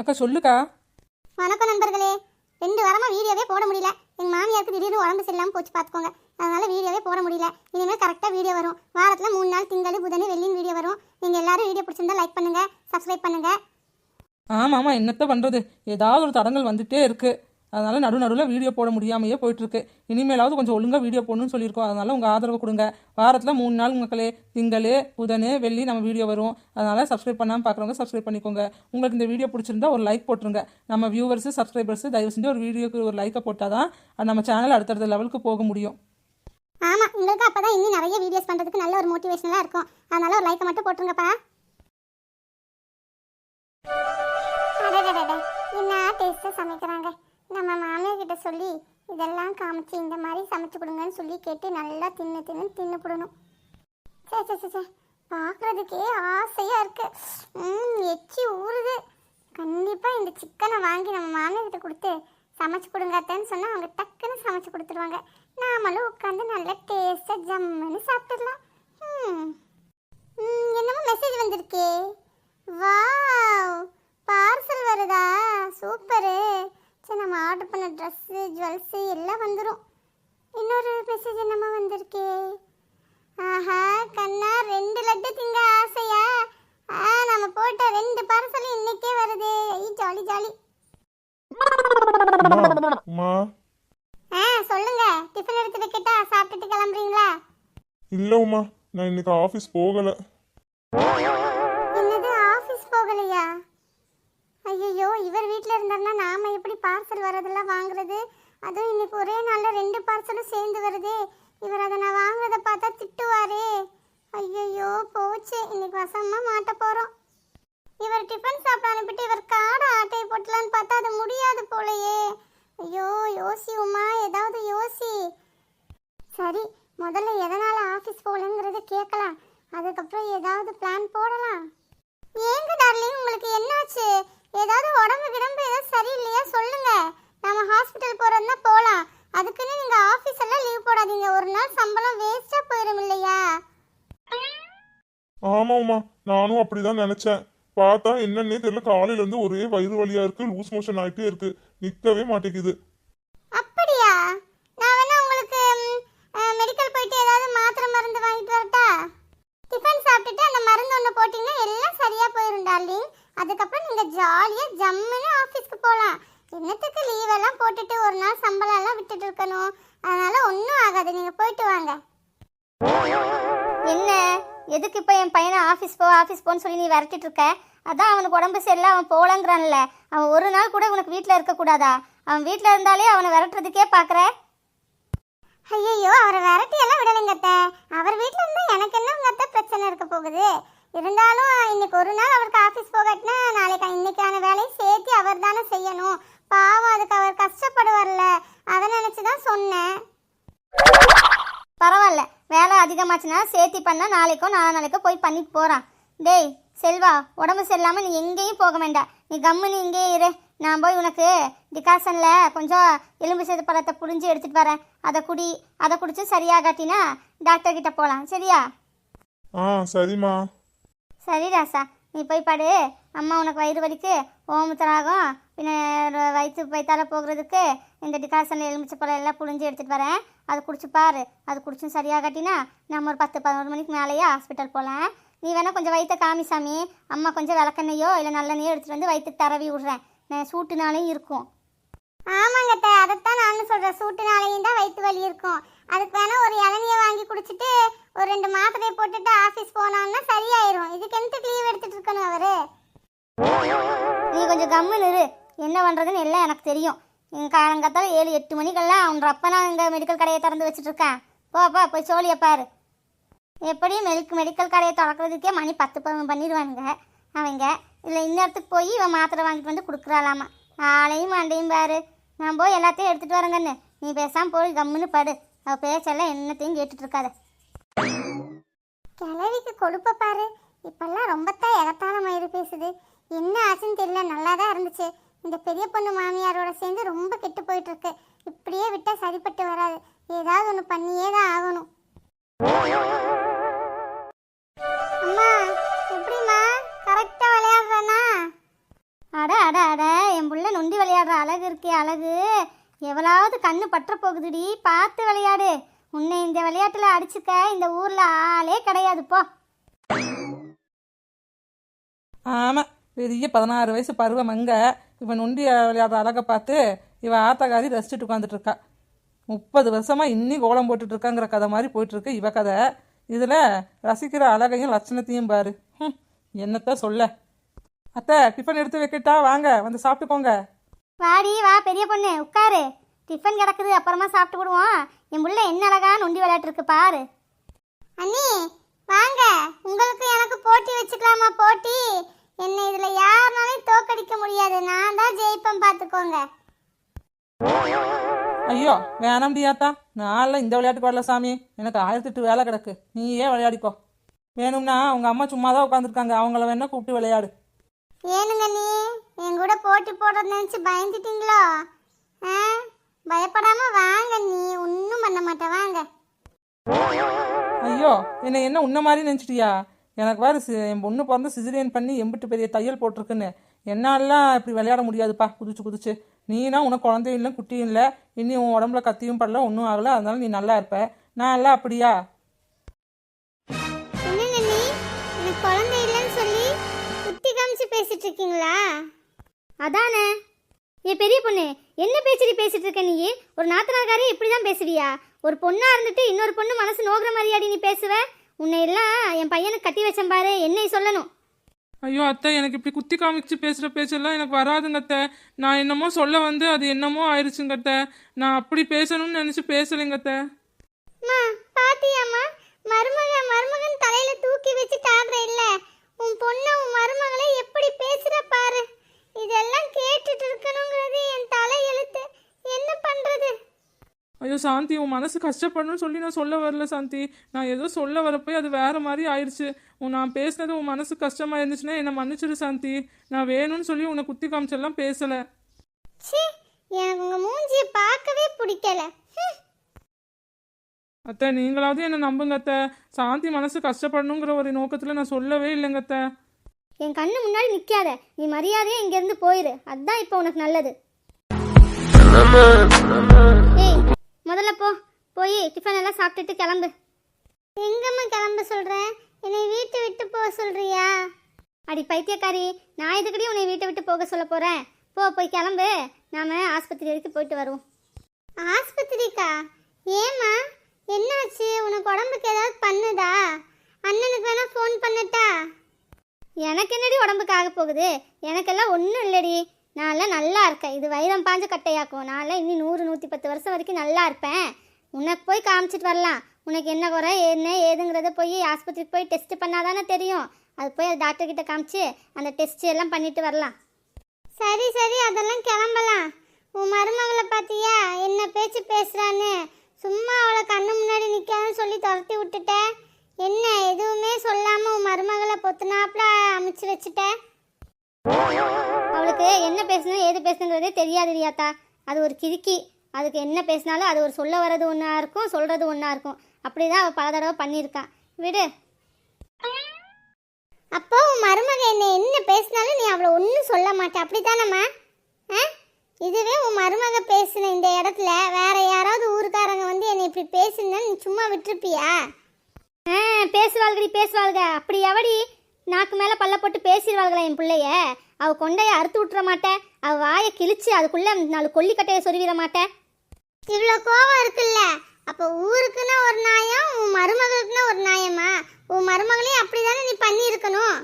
அக்கா சொல்லுக்கா. வணக்கம் நண்பர்களே. ரெண்டு வாரமா வீடியோவே போட முடியல. எங்க மாமியாருக்கு திடீர்னு உடம்பு சரியில்லாம போச்சு பார்த்துக்கோங்க அதனால வீடியோவே போட முடியல. இனிமேல் கரெக்டாக வீடியோ வரும். வாரத்தில் மூணு நாள் திங்கள் புதன் வெள்ளியும் வீடியோ வரும். நீங்கள் எல்லாரும் வீடியோ பிடிச்சிருந்தா லைக் பண்ணுங்க சப்ஸ்கிரைப் பண்ணுங்க. ஆமாம் ஆமாம் என்னத்த பண்ணுறது ஏதாவது ஒரு தடங்கள் வந்துட்டே இருக்கு. அதனால் நடு நடுவில் வீடியோ போட முடியாமையே போயிட்டுருக்கு. இனிமேலாவது கொஞ்சம் ஒழுங்காக வீடியோ போடணும்னு சொல்லியிருக்கோம். அதனால் உங்கள் ஆதரவு கொடுங்க. வாரத்தில் மூணு நாள் மக்களே திங்கள் புதன் வெள்ளி நம்ம வீடியோ வரும். அதனால் சப்ஸ்கிரைப் பண்ணாமல் பார்க்குறவங்க சப்ஸ்கிரைப் பண்ணிக்கோங்க. உங்களுக்கு இந்த வீடியோ பிடிச்சிருந்தா ஒரு லைக் போட்டுருங்க. நம்ம வியூவர்ஸு சப்ஸ்கிரைபர்ஸு தயவு செஞ்சு ஒரு வீடியோக்கு ஒரு லைக்கை போட்டால் தான் நம்ம சேனல் அடுத்தடுத்த லெவலுக்கு போக முடியும். ஆமாம் உங்களுக்கு அப்போ தான் இன்னும் நிறைய வீடியோஸ் பண்ணுறதுக்கு நல்ல ஒரு மோட்டிவேஷனலாக இருக்கும். அதனால் ஒரு லைக்கை மட்டும் போட்டுருங்கப்பா. என்ன டேஸ்ட்டாக சமைக்கிறாங்க? நம்ம மாமியார் கிட்ட சொல்லி இதெல்லாம் காமிச்சு இந்த மாதிரி சமைச்சு கொடுங்கன்னு சொல்லி கேட்டு நல்லா தின்னு தின்னு தின்னு போடணும். சே சே சே, சே பார்க்குறதுக்கே ஆசையாக இருக்கு. ம் எச்சி ஊறுது. கண்டிப்பாக இந்த சிக்கனை வாங்கி நம்ம மாமியார் கிட்ட கொடுத்து சமைச்சு கொடுங்காத்தேன்னு சொன்னால் அவங்க டக்குன்னு சமைச்சு கொடுத்துருவாங்க. நாமளும் உட்காந்து நல்லா டேஸ்ட்டாக ஜம்முன்னு சாப்பிட்டுடலாம். என்னமோ மெசேஜ் வந்திருக்கே. வாவ் பார்சல் வருதா? சூப்பரு. சரி நம்ம ஆர்டர் பண்ண ட்ரெஸ்ஸு ஜுவல்ஸு எல்லாம் வந்துடும் இன்னொரு மெசேஜ் என்னமோ வந்திருக்கே? ஆஹா கண்ணா ரெண்டு லட்டு திங்க ஆசையா? ஆ நம்ம போட்ட ரெண்டு பார்சலும் இன்னைக்கே வருது. ஐ ஜாலி ஜாலி. அம்மா ஆ சொல்லுங்க. டிஃபன் எடுத்து வைக்கட்டா? சாப்பிட்டுட்டு கிளம்புறீங்களா? இல்லை உமா. நான் இன்னைக்கு ஆஃபீஸ் போகலை. இவர் வீட்டில் இருந்தாருன்னா நாம் எப்படி பார்சல் வரதெல்லாம் வாங்குறது? அதுவும் இன்னைக்கு ஒரே நாளில் ரெண்டு பார்சலும் சேர்ந்து வருதே. இவர் அதை நான் வாங்குறதை பார்த்தா திட்டுவாரே. ஐயோ போச்சு. இன்னைக்கு வசமாக மாட்ட போகிறோம் இவர் டிஃபன் சாப்பிட அனுப்பிட்டு இவர் காடை ஆட்டையை போட்டலான்னு பார்த்தா அது முடியாது போலையே. ஐயோ யோசி உமா ஏதாவது யோசி. சரி முதல்ல எதனால் ஆஃபீஸ் போகலங்கிறது கேட்கலாம். அதுக்கப்புறம் ஏதாவது பிளான் போடலாம். ஏங்க டார்லிங் உங்களுக்கு என்னாச்சு? ஏதாவது உடம்பு கிடம்பு ஏதாவது சரியில்லையா? சொல்லுங்க. நம்ம ஹாஸ்பிட்டல் போறதுனா போகலாம் அதுக்குன்னு நீங்க ஆஃபீஸ் எல்லாம் லீவ் போடாதீங்க. ஒரு நாள் சம்பளம் வேஸ்டா போயிடும் இல்லையா? ஆமா நானும் அப்படிதான் நினைச்சேன். பார்த்தா என்னன்னே தெரியல. காலையில இருந்து ஒரே வயிறு வலியா இருக்கு. லூஸ் மோஷன் ஆயிட்டே இருக்கு. நிக்கவே மாட்டேங்குது அப்படியா நான் வேணா உங்களுக்கு மெடிக்கல் போயிட்டு ஏதாவது மாத்திரை மருந்து வாங்கிட்டு வரட்டா டிஃபன் சாப்பிட்டுட்டு அந்த மருந்து ஒன்று போட்டிங்கன்னா எல்லாம் சரியா போயிடும் டார்லிங் அதுக்கப்புறம் நீங்க ஜாலியா ஜம்முன்னு ஆஃபீஸ்க்கு போகலாம் என்னத்துக்கு லீவ் எல்லாம் போட்டுட்டு ஒரு நாள் சம்பளம் எல்லாம் விட்டுட்டு இருக்கணும் அதனால ஒன்றும் ஆகாது நீங்க போயிட்டு வாங்க என்ன எதுக்கு இப்போ என் பையனை ஆஃபீஸ் போ ஆஃபீஸ் போன்னு சொல்லி நீ விரட்டிட்டு இருக்க. அதான் அவனுக்கு உடம்பு சரியில்லை அவன் போகலங்கிறான்ல. அவன் ஒரு நாள் கூட உனக்கு வீட்டில் இருக்கக்கூடாதா அவன் வீட்டில் இருந்தாலே அவனை விரட்டுறதுக்கே பார்க்குற? ஐயோ அவரை விரட்டி எல்லாம் விடலைங்க அவர் வீட்டில் இருந்தால் எனக்கு என்ன உங்கள் அத்தை பிரச்சனை இருக்க போகுது? இருந்தாலும் இன்னைக்கு ஒரு நாள் அவருக்கு ஆஃபீஸ் போகட்டினா நாளைக்கு இன்னைக்கான வேலையை சேர்த்து அவர் தானே செய்யணும். பாவம் அதுக்கு அவர் கஷ்டப்படுவார்ல. அதை நினச்சி தான் சொன்னேன். வேலை அதிகமாச்சுன்னா சேர்த்தி பண்ணால் நாளைக்கோ நாளா நாளைக்கோ போய் பண்ணிட்டு போகிறான் டேய் செல்வா உடம்பு சரியில்லாமல் நீ எங்கேயும் போக வேண்டாம். நீ கம்முன்னு இங்கேயே இரு. நான் போய் உனக்கு டிகாசனில் கொஞ்சம் எலும்பு சேது பழத்தை புழிஞ்சு எடுத்துகிட்டு வரேன். அதை குடி. அதை குடிச்சு சரியாகாட்டினா டாக்டர் கிட்ட போகலாம் சரியா? ஆ சரிம்மா. சரி ராசா. நீ போய் படு. அம்மா உனக்கு வயிறு வலிக்கு. ஓமத்தராகும் பின்ன வயிற்று வயிற்றால் போகிறதுக்கு இந்த டிகாசனில் எலுமிச்சை பழம் எல்லாம் புழிஞ்சு எடுத்துகிட்டு வரேன். அது குடிச்சு பாரு. அது குடிச்சும் சரியாகாட்டினா நம்ம ஒரு பத்து பதினோரு மணிக்கு மேலேயே ஹாஸ்பிட்டல் போகலாம் நீ வேணால் கொஞ்சம் வயிற்ற காமி சாமி. அம்மா கொஞ்சம் விளக்கெண்ணையோ இல்லை நல்லெண்ணையோ எடுத்துகிட்டு வந்து வயிற்றுக்கு தரவி விட்றேன். நான் சூட்டுனாலையும் இருக்கும். ஆமாங்க அதைத்தான் நானும் சொல்கிறேன் சூட்டுனாலையும் தான் வயிற்று வலி இருக்கும். அதுக்கு வேணால் ஒரு இளநியை வாங்கி குடிச்சிட்டு ஒரு ரெண்டு மாத்திரையை போட்டுட்டு ஆஃபீஸ் போனான்னா சரியாயிரும். இதுக்கு எந்த லீவ் எடுத்துகிட்டு இருக்கணும் அவர்? நீ கொஞ்சம் கம்முன்னு இரு. என்ன பண்ணுறதுன்னு எல்லாம் எனக்கு தெரியும். எங்கள் காலங்காத்தால ஏழு எட்டு மணிக்கெல்லாம் அவன் அப்பனா இங்கே மெடிக்கல் கடையை திறந்து வச்சுட்ருக்கான் போப்பா போ போய் சோழியை பாரு. எப்படியும் மெல்க் மெடிக்கல் கடையை திறக்கிறதுக்கே மணி பத்து பதினொன்று பண்ணிடுவானுங்க. அவங்க. இல்லை இன்னொருத்துக்கு போய் இவன் மாத்திரை வாங்கிட்டு வந்து கொடுக்குறாளாமா. ஆளையும் மண்டையும் பாரு. நான் போய் எல்லாத்தையும் எடுத்துகிட்டு வரேங்கன்னு. நீ பேசாமல் போய் கம்முன்னு படு. அவள் பேச்செல்லாம் என்னத்தையும் கேட்டுட்ருக்காத இருக்காத கொழுப்ப பாரு. இப்பெல்லாம் ரொம்பத்தான் எகத்தான மயிறு பேசுது. என்ன ஆச்சுன்னு தெரியல. நல்லா தான் இருந்துச்சு. இந்த பெரிய பொண்ணு மாமியாரோட சேர்ந்து ரொம்ப கெட்டு போயிட்டு இருக்கு இப்படியே விட்டா சரிப்பட்டு வராது. ஏதாவது ஒன்று பண்ணியே தான் ஆகணும். அம்மா எப்படிம்மா? கரெக்டாக விளையாடுறனா அட அட அட என் புள்ள நொண்டி விளையாடுற அழகு இருக்கே அழகு. எவ்வளவு கண்ணு பற்ற போகுதுடி. பார்த்து விளையாடு. உன்னை இந்த விளையாட்டில் அடிச்சுக்க இந்த ஊரில் ஆளே கிடையாது. போ. ஆமாம் பெரிய பதினாறு வயசு பருவம் அங்கே இவன் நொண்டி விளையாடுற அழகை பார்த்து இவன் ஆத்தக்காரி ரசிச்சுட்டு உட்காந்துட்டு இருக்கா. முப்பது வருஷமாக இன்னி கோலம் போட்டுட்டு இருக்காங்கிற கதை மாதிரி போயிட்டுருக்கு இவ கதை. இதில் ரசிக்கிற அழகையும் லட்சணத்தையும் பாரு. ஹம், என்னத்த சொல்ல. அத்தை டிஃபன் எடுத்து வைக்கட்டா? வாங்க வந்து சாப்பிட்டுக்கோங்க வாடி வா பெரிய பொண்ணு உட்காரு. டிஃபன் கிடக்குது அப்புறமா சாப்பிட்டு விடுவோம். என் புள்ள என்ன அழகா நொண்டி விளையாட்டு இருக்கு பாரு. அண்ணி வாங்க. உங்களுக்கு எனக்கு போட்டி வச்சுக்கலாமா போட்டி? என்னை இதுல யாருனாலையும் தோக்கடிக்க முடியாது. நான் தான் ஜெயிப்பேன் பார்த்துக்கோங்க ஐயோ வேணாம் டியாத்தா நான்லாம் இந்த விளையாட்டுக்கு வரல சாமி. எனக்கு ஆயிரத்தெட்டு வேலை கிடக்கு. நீயே விளையாடிக்கோ. வேணும்னா உங்கள் அம்மா சும்மா தான் உட்காந்துருக்காங்க அவங்கள வேணா கூப்பிட்டு விளையாடு. ஏனுங்க நீ? என் கூட போட்டி போடுறது நினைச்சு பயந்துட்டீங்களோ? ஆ? பயப்படாம வாங்க நீ. ஒன்றும் பண்ண மாட்டேன். வாங்க. ஐயோ என்னை என்ன உன்ன மாதிரி நினச்சிட்டியா? எனக்கு வேறு சி என் பொண்ணு பிறந்து சிசிலியன் பண்ணி எம்பிட்டு பெரிய தையல் போட்டிருக்குன்னு. என்னாலாம் இப்படி விளையாட முடியாதுப்பா. குதிச்சு குதிச்சு. நீனா உனக்கு குழந்தையும் இல்லை குட்டியும் இல்லை. இனி உன் உடம்புல கத்தியும் படல ஒன்றும் ஆகலை. அதனால நீ நல்லா இருப்ப. நான் எல்லாம் அப்படியா? நீ? குழந்தை இல்லைன்னு சொல்லி குத்தி காமிச்சு பேசிட்டு இருக்கீங்களா? அதானே. என் பெரிய பொண்ணு என்ன பேச்சுடி பேசிட்டு இருக்க நீ? ஒரு நாத்தனாக்காரே இப்படி தான் பேசுவியா? ஒரு பொண்ணா இருந்துட்டு இன்னொரு பொண்ணு மனசு நோகிற மாதிரியாடி நீ பேசுவ? உன்னை எல்லாம் என் பையனுக்கு கட்டி வச்சேன் பாரு என்னை சொல்லணும். ஐயோ அத்தை எனக்கு இப்படி குத்தி காமிச்சு பேசுகிற பேச்செல்லாம் எனக்கு வராதுங்க அத்தை. நான் என்னமோ சொல்ல வந்து அது என்னமோ ஆயிடுச்சுங்க அத்தை. நான் அப்படி பேசணும்னு நினச்சி பேசலைங்க அத்தை. அம்மா பாத்தியாம்மா? மருமக மருமகன் தலையில தூக்கி வச்சுட்டு ஆடுற இல்ல. உன் பொண்ணு உன் மருமகளை எப்படி பேசுற பாரு. இதெல்லாம் கேட்டுட்டு இருக்கணுங்கிறது என் தலை எழுத்து. என்ன பண்றது? ஐயோ சாந்தி உன் மனசு கஷ்டப்படணும்னு சொல்லி நான் சொல்ல வரல சாந்தி. நான் ஏதோ சொல்ல வரப்போய் அது வேற மாதிரி ஆயிடுச்சு. உன் நான் பேசினது உன் மனசு கஷ்டமா இருந்துச்சுன்னா என்னை மன்னிச்சிடு சாந்தி. நான் வேணும்னு சொல்லி உன்னை குத்தி காமிச்செல்லாம் பேசலை. ச்சீ எனக்கு உங்க மூஞ்சிய பார்க்கவே பிடிக்கல. அத்தை நீங்களாவது என்னை நம்புங்க அத்தை. சாந்தி மனசு கஷ்டப்படணுங்கிற ஒரு நோக்கத்தில் நான் சொல்லவே இல்லைங்க அத்தை. என் கண்ணு முன்னாடி நிக்காத. நீ மரியாதையா இங்க இருந்து போயிரு. அதான் இப்போ உனக்கு நல்லது. முதல்ல போ. போய் டிஃபன் எல்லாம் சாப்பிட்டுட்டு கிளம்பு. எங்கம்மா கிளம்ப சொல்ற? என்னை வீட்டை விட்டு போக சொல்றியா? அடி பைத்தியக்காரி நான் எதுக்கடி உன்னை வீட்டை விட்டு போக சொல்ல போறேன்? போ போய் கிளம்பு. நாம ஆஸ்பத்திரி வரைக்கும் போயிட்டு வருவோம். ஆஸ்பத்திரிக்கா? ஏம்மா? என்னாச்சு? உனக்கு உடம்புக்கு ஏதாவது பண்ணுதா? அண்ணனுக்கு வேணா ஃபோன் பண்ணட்டா? எனக்கு என்னடி உடம்புக்கு ஆக போகுது? எனக்கெல்லாம் ஒன்றும் இல்லடி. நான்லாம் நல்லா இருக்கேன். இது வைரம் பாஞ்ச கட்டையாக்கும். நான்லாம் இன்னும் நூறு நூற்றி பத்து வருஷம் வரைக்கும் நல்லா இருப்பேன். உனக்கு போய் காமிச்சிட்டு வரலாம். உனக்கு என்ன குறை என்ன ஏதுங்கிறத போய் ஆஸ்பத்திரிக்கு போய் டெஸ்ட் பண்ணாதானே தெரியும். அது போய் அது டாக்டர்கிட்ட காமிச்சு அந்த டெஸ்ட் எல்லாம் பண்ணிட்டு வரலாம். சரி சரி அதெல்லாம் கிளம்பலாம். உன் மருமகளை பார்த்தியா என்ன பேச்சு பேசுகிறான்னு சும்மா அவளை கண்ணு முன்னாடி நிற்காதுன்னு சொல்லி துரத்தி விட்டுட்டேன் என்ன எதுவுமே சொல்லாமல் உன் மருமகளை பொத்துனாப்புல அமைச்சு வச்சுட்டேன் அவளுக்கு என்ன பேசணும் ஏது பேசணுங்கிறதே தெரியாது ரியாத்தா அது ஒரு கிறுக்கி அதுக்கு என்ன பேசினாலும் அது ஒரு சொல்ல வர்றது ஒன்றா இருக்கும் சொல்கிறது ஒன்றா இருக்கும். அப்படி தான் அவள் பல தடவை பண்ணியிருக்கான் விடு. அப்போ உன் மருமக என்ன என்ன பேசினாலும் நீ அவளை ஒன்றும் சொல்ல மாட்ட. அப்படித்தானம்மா? ஆ? இதுவே உன் மருமக பேசின இந்த இடத்துல வேற யாராவது ஊருக்காரங்க வந்து என்னை இப்படி பேசுனா நீ சும்மா விட்டுருப்பியா? ஆ பேசுவாள்கடி பேசுவாள்க. அப்படி எவடி? நாக்கு மேலே பல்ல போட்டு பேசிடுவாள்களா என் பிள்ளைய? அவ கொண்டையை அறுத்து விட்டுற மாட்டேன் அவ வாயை கிழிச்சு அதுக்குள்ளே நாலு கொல்லிக்கட்டையை சொருவிட மாட்டேன் இவ்வளோ கோவம் இருக்குல்ல? அப்போ ஊருக்குன்னா ஒரு நாயம் உன் மருமகளுக்குன்னா ஒரு நாயமா உன் மருமகளையும் அப்படிதானே நீ பண்ணியிருக்கணும்?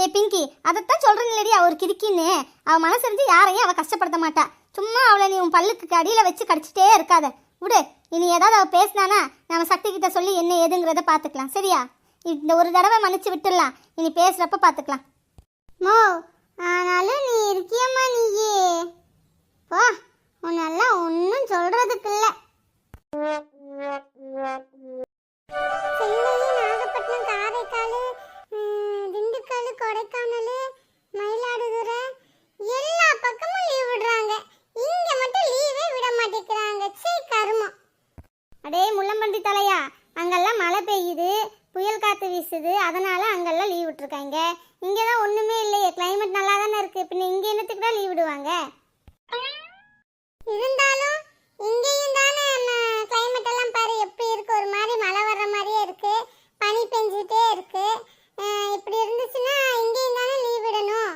ஏ பிங்கி அதைத்தான் சொல்கிறேன்லடி அவர் கிறுக்கின்னு. அவள் மனசறிஞ்சு யாரையும் அவள் கஷ்டப்படுத்த மாட்டா. சும்மா அவளை நீ உன் பல்லுக்கு அடியில் வச்சு கடிச்சிட்டே இருக்காத. விடு இனி ஏதாவது அவள் பேசினானா நம்ம சக்தி கிட்ட சொல்லி என்ன ஏதுங்கிறத பார்த்துக்கலாம் சரியா? இந்த ஒரு தடவை மன்னிச்சு விட்டுடலாம். இனி பேசுகிறப்ப பார்த்துக்கலாம் மோ ஆனாலும் நீ இருக்கியம்மா நீயே. போ உன்னெல்லாம் ஒன்றும் சொல்றதுக்கு இல்லை சென்னை நாகப்பட்டினம் காரைக்கால் ம், திண்டுக்கல் கொடைக்கானல் மயிலாடுதுறை எல்லா பக்கமும் லீவ் விடுறாங்க இங்க மட்டும் லீவே விட மாட்டேங்கிறாங்க சீ கருமம் அடே முள்ளம்பன்றி தலையா அங்கெல்லாம் மழை பெய்யுது புயல் காற்று வீசுது அதனால அங்கெல்லாம் லீவ் விட்டுருக்காங்க இங்கே தான் ஒன்றுமே இல்லையே கிளைமேட் நல்லா தானே இருக்குது பின்ன லீவ் விடுவாங்க இருந்தாலும் இங்கேயும் தானே கிளைமேட் எல்லாம் பாரு எப்படி இருக்கு ஒரு மாதிரி மழை வர்ற மாதிரியே இருக்கு பனி பெஞ்சிட்டே இருக்கு அஹ் இப்படி இருந்துச்சுன்னா இங்கேயும் தானே லீவ் விடணும்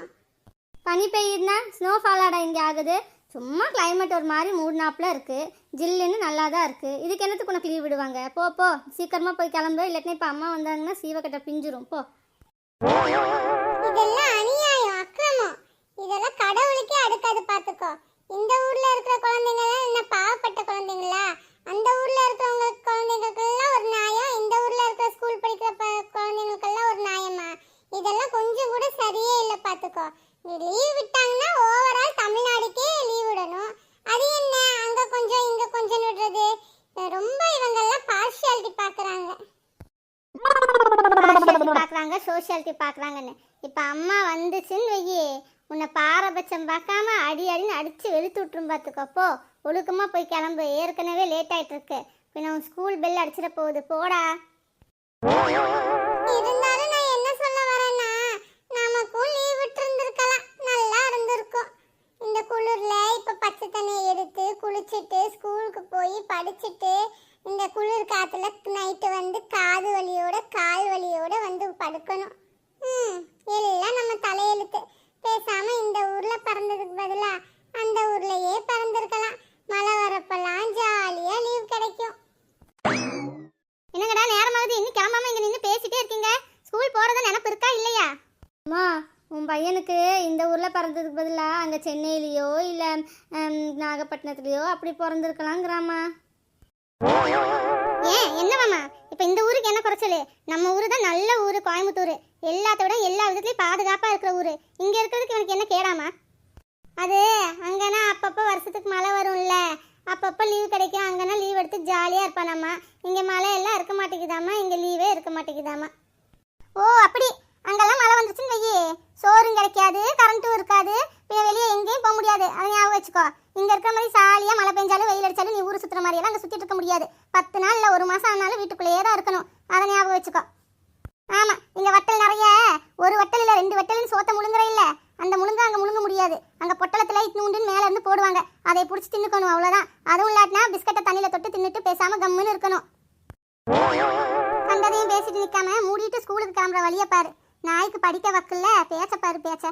பனி பெய்யுதுன்னா ஸ்னோ ஃபாலாடா இங்கே ஆகுது? சும்மா கிளைமேட் ஒரு மாதிரி மூடினாப்பில் இருக்கு. ஜில்லுன்னு நல்லா தான் இருக்கு. இதுக்கு என்னத்துக்கு உனக்கு லீவ் விடுவாங்க? போ போ. சீக்கிரமா போய் கிளம்பு. இல்லாட்டினா இப்போ அம்மா வந்தாங்கன்னா சீவக்கட்டை பிஞ்சிரும். போ இதெல்லாம் அநியாயம் அக்கிரமம் இதெல்லாம் கடவுளுக்கே அடுக்காது பாத்துக்கோ இந்த ஊர்ல இருக்கிற குழந்தைங்க எல்லாம் என்ன பாவப்பட்ட குழந்தைங்களா அந்த ஊர்ல இருக்கிறவங்க குழந்தைங்களுக்கெல்லாம் ஒரு நியாயம் இந்த ஊர்ல இருக்கிற ஸ்கூல் படிக்கிற ப- குழந்தைங்களுக்கெல்லாம் ஒரு நியாயமா இதெல்லாம் கொஞ்சம் கூட சரியே இல்லை பாத்துக்கோ லீவ் விட்டாங்கன்னா ஓவரால் தமிழ்நாடுக்கே லீவ் விடணும் அது என்ன அங்க கொஞ்சம் இங்க கொஞ்சம் விடுறது ரொம்ப இவங்கெல்லாம் பார்ஷியாலிட்டி பாக்குறாங்க பார்க்குறாங்க சோஷியாலிட்டி பார்க்குறாங்கன்னு. இப்போ அம்மா வந்துச்சுன்னு வெயி உன்னை பாரபட்சம் பார்க்காம அடி அடின்னு அடித்து வெளுத்து விட்டுரும் பார்த்துக்கப்போ ஒழுக்கமாக போய் கிளம்பு. ஏற்கனவே லேட் ஆயிட்டு இருக்கு பின்ன உன் ஸ்கூல் பெல் அடிச்சிட போகுது. போடா. இருந்தாலும் நான் என்ன சொல்ல வரேன்னா நமக்கும் லீவ் விட்டு நல்லா இருந்திருக்கும். இந்த குளிர்ல இப்போ பச்சை தண்ணியை எடுத்து குளிச்சுட்டு ஸ்கூலுக்கு போய் படிச்சுட்டு இந்த குளிர் காத்துல நைட்டு வந்து படுக்கணும் ம் எல்லாம் நம்ம தலையெழுத்து. பேசாம இந்த ஊர்ல பிறந்ததுக்கு பதிலா அந்த ஊர்லயே பிறந்திருக்கலாம். மழை வரப்பெல்லாம் ஜாலியா லீவ் கிடைக்கும். என்னங்கடா நேரமாகுது? இன்னும் கிளம்பாம இங்கே நின்று பேசிட்டே இருக்கீங்க? ஸ்கூல் போகிறத நினப்பு இருக்கா இல்லையா? அம்மா உன் பையனுக்கு இந்த ஊரில் பிறந்ததுக்கு பதிலாக அங்கே சென்னையிலையோ இல்லை நாகப்பட்டினத்துலையோ அப்படி பிறந்திருக்கலாங்கிறாம்மா. ஏன் என்ன மாமா? இப்போ இந்த ஊருக்கு என்ன குறைச்சல் நம்ம ஊரு தான் நல்ல ஊர் கோயம்புத்தூர். எல்லாத்த விட எல்லா விதத்துலையும் பாதுகாப்பாக இருக்கிற ஊர். இங்கே இருக்கிறதுக்கு எனக்கு என்ன கேடாமா? அது அங்கேனா அப்பப்போ வருஷத்துக்கு மழை வரும்ல. அப்பப்போ லீவ் கிடைக்கும். அங்கன்னா லீவ் எடுத்து ஜாலியாக இருப்பானாம்மா இங்கே மழை எல்லாம் இருக்க மாட்டேங்குதாம்மா இங்கே லீவே இருக்க மாட்டேங்குதாம்மா ஓ அப்படி. அங்கெல்லாம் மழை வந்துச்சுன்னு வெயி. சோறும் கிடைக்காது கரண்ட்டும் இருக்காது. பின்ன வெளியே எங்கேயும் போக முடியாது. அதை ஞாபகம் வச்சுக்கோ. இங்கே இருக்கிற மாதிரி சாலியாக மழை பெஞ்சாலும் வெயில் அடிச்சாலும் நீ ஊர் சுற்றுற மாதிரியெல்லாம் அங்கே சுற்றிட்டு இருக்க முடியாது. பத்து நாள் இல்லை ஒரு மாதம் ஆனாலும் வீட்டுக்குள்ளேயே தான் இருக்கணும். அதை ஞாபகம் வச்சுக்கோ. ஆமாம் இங்கே வட்டல் நிறைய. ஒரு வட்டல் இல்லை ரெண்டு வட்டல்னு சோத்த முழுங்குற இல்லை. அந்த முழுங்க அங்கே முழுங்க முடியாது. அங்கே பொட்டலத்தில் இட்னூண்டுன்னு மேலே இருந்து போடுவாங்க. அதை பிடிச்சி தின்னுக்கணும் அவ்வளோதான் அதுவும் இல்லாட்டினா பிஸ்கட்டை தண்ணியில் தொட்டு தின்னுட்டு பேசாமல் கம்முன்னு இருக்கணும். கண்டதையும் பேசிட்டு நிற்காம மூடிட்டு ஸ்கூலுக்கு கிளம்புற வழிய பாரு. நாய்க்கு படிக்க வக்கல்ல பேச்ச பாரு பேச்ச.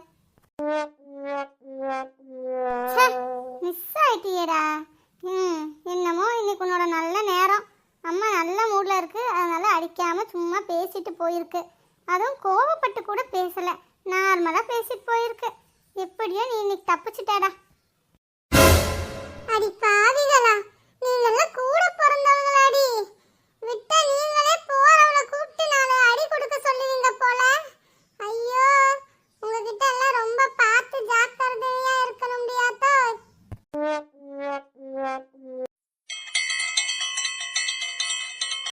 மிஸ் ஆயிட்டியடா. ம் என்னமோ இன்னைக்கு உன்னோட நல்ல நேரம். அம்மா நல்ல மூடில் இருக்கு அதனால அடிக்காம சும்மா பேசிட்டு போயிருக்கு. அதுவும் கோவப்பட்டு கூட பேசலை.